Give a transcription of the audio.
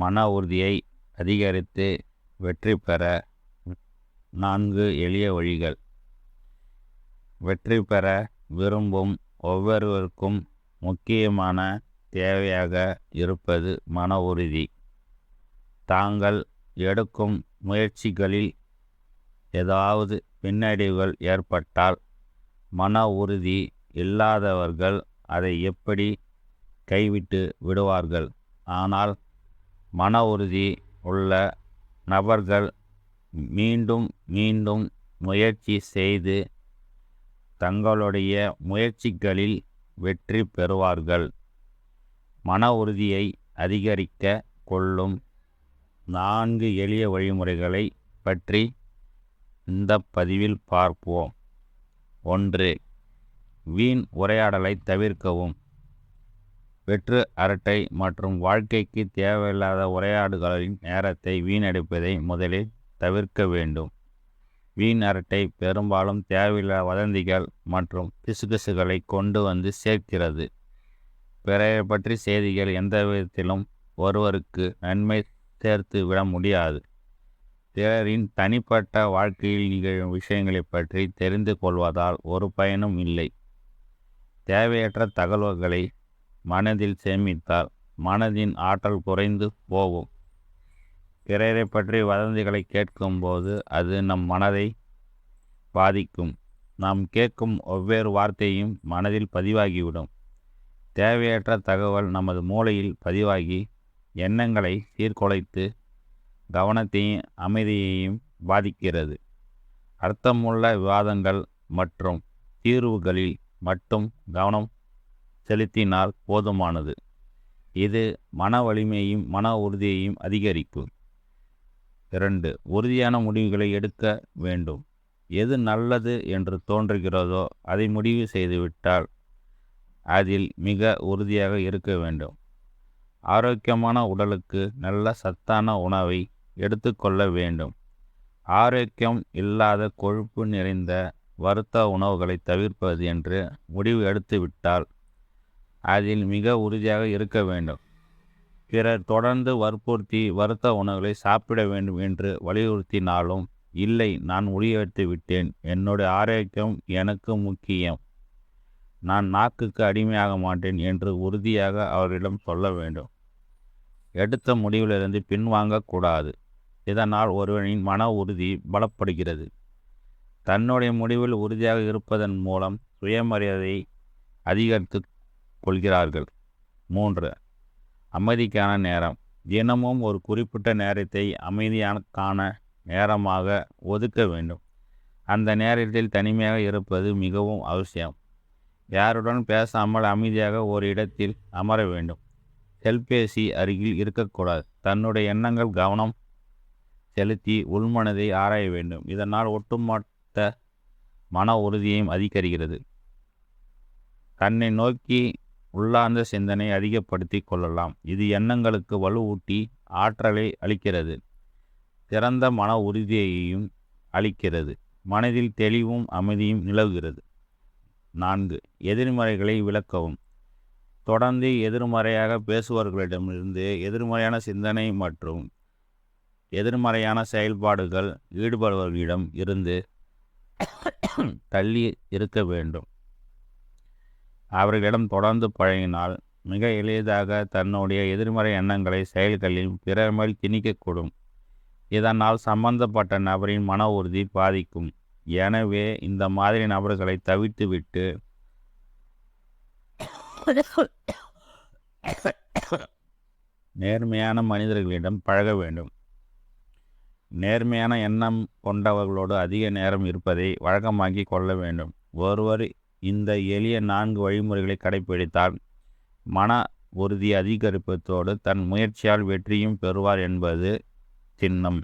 மன உறுதியை அதிகரித்து வெற்றி பெற நான்கு எளிய வழிகள். வெற்றி பெற விரும்பும் ஒவ்வொருவருக்கும் முக்கியமான தேவையாக இருப்பது மன உறுதி. தாங்கள் எடுக்கும் முயற்சிகளில் ஏதாவது பின்னடைவுகள் ஏற்பட்டால் மன உறுதி இல்லாதவர்கள் அதை எப்படி கைவிட்டு விடுவார்கள்? ஆனால் மன உறுதி உள்ள நபர்கள் மீண்டும் மீண்டும் முயற்சி செய்து தங்களுடைய முயற்சிகளில் வெற்றி பெறுவார்கள். மன உறுதியை அதிகரிக்க கொள்ளும் நான்கு எளிய வழிமுறைகளை பற்றி இந்த பதிவில் பார்ப்போம். ஒன்று வீண் உரையாடலை தவிர்க்கவும். வெற்று அரட்டை மற்றும் வாழ்க்கைக்கு தேவையில்லாத உரையாடுகளின் நேரத்தை வீணடிப்பதை முதலில் தவிர்க்க வேண்டும். வீண் அரட்டை பெரும்பாலும் தேவையில்லாத வதந்திகள் மற்றும் பிசுகிசுகளை கொண்டு வந்து சேர்க்கிறது. பிறரை பற்றி செய்திகள் எந்த விதத்திலும் ஒருவருக்கு நன்மை சேர்த்து விட முடியாது. பிறரின் தனிப்பட்ட வாழ்க்கையில் நிகழும் விஷயங்களை பற்றி தெரிந்து கொள்வதால் ஒரு பயனும் இல்லை. தேவையற்ற தகவல்களை மனதில் சேமித்தால் மனதின் ஆற்றல் குறைந்து போகும். பிறரை பற்றி வதந்திகளை கேட்கும்போது அது நம் மனதை பாதிக்கும். நாம் கேட்கும் ஒவ்வொரு வார்த்தையும் மனதில் பதிவாகிவிடும். தேவையற்ற தகவல் நமது மூளையில் பதிவாகி எண்ணங்களை சீர்குலைத்து கவனத்தையும் அமைதியையும் பாதிக்கிறது. அர்த்தமுள்ள விவாதங்கள் மற்றும் தீர்வுகளில் மட்டும் கவனம் செலுத்தினால் போதுமானது. இது மன வலிமையையும் மன உறுதியையும் அதிகரிக்கும். இரண்டு உறுதியான முடிவுகளை எடுக்க வேண்டும். எது நல்லது என்று தோன்றுகிறதோ அதை முடிவு செய்துவிட்டால் அதில் மிக உறுதியாக இருக்க வேண்டும். ஆரோக்கியமான உடலுக்கு நல்ல சத்தான உணவை எடுத்துக்கொள்ள வேண்டும். ஆரோக்கியம் இல்லாத கொழுப்பு நிறைந்த வருத்த உணவுகளை தவிர்ப்பது என்று முடிவு எடுத்துவிட்டால் அதில் மிக உறுதியாக இருக்க வேண்டும். பிறர் தொடர்ந்து வற்புறுத்தி வறுத்த உணவுகளை சாப்பிட வேண்டும் என்று வலியுறுத்தினாலும் இல்லை நான் முடிவெடுத்து விட்டேன். என்னுடைய ஆரோக்கியம் எனக்கு முக்கியம். நான் நாக்குக்கு அடிமையாக மாட்டேன் என்று உறுதியாக அவரிடம் சொல்ல வேண்டும். எடுத்த முடிவிலிருந்து பின்வாங்கக்கூடாது இதனால் ஒருவனின் மன உறுதி பலப்படுகிறது. தன்னுடைய முடிவில் உறுதியாக இருப்பதன் மூலம் சுயமரியாதை அதிகரித்து கொள்கிறார்கள். மூன்று. அமைதிக்கான நேரம். தினமும் ஒரு குறிப்பிட்ட நேரத்தை அமைதியானக்கான நேரமாக ஒதுக்க வேண்டும். அந்த நேரத்தில் தனிமையாக இருப்பது மிகவும் அவசியம். யாருடன் பேசாமல் அமைதியாக ஒரு இடத்தில் அமர வேண்டும். செல்பேசி அருகில் இருக்கக்கூடாது. தன்னுடைய எண்ணங்கள் கவனம் செலுத்தி உள்மனதை ஆராய வேண்டும். இதனால் ஒட்டுமொத்த மன உறுதியையும் அதிகரிக்கிறது. தன்னை நோக்கி உள்ளார்ந்த சிந்தனை அதிகப்படுத்தி கொள்ளலாம். இது எண்ணங்களுக்கு வலுவூட்டி ஆற்றலை அளிக்கிறது. திறந்த மன உறுதியையும் அளிக்கிறது. மனதில் தெளிவும் அமைதியும் நிலவுகிறது. நான்கு எதிர்மறைகளை விளக்கவும். தொடர்ந்து எதிர்மறையாக பேசுபவர்களிடமிருந்து எதிர்மறையான சிந்தனை மற்றும் எதிர்மறையான செயல்பாடுகள் ஈடுபடுபவர்களிடம் இருந்து தள்ளி இருக்க வேண்டும். அவர்களிடம் தொடர்ந்து பழகினால் மிக எளிதாக தன்னுடைய எதிர்மறை எண்ணங்களை செயல்களில் பிறர் மேல் திணிக்கக்கூடும். இதனால் சம்பந்தப்பட்ட நபரின் மன உறுதி பாதிக்கும். எனவே இந்த மாதிரி நபர்களை தவிர்த்துவிட்டு நேர்மையான மனிதர்களிடம் பழக வேண்டும். நேர்மையான எண்ணம் கொண்டவர்களோடு அதிக நேரம் இருப்பதை வழக்கமாக்கி கொள்ள வேண்டும். ஒருவர் இந்த எளிய நான்கு வழிமுறைகளை கடைபிடித்தால் மன உறுதி அதிகரிப்பதோடு தன் முயற்சியால் வெற்றியும் பெறுவார் என்பது சின்னம்.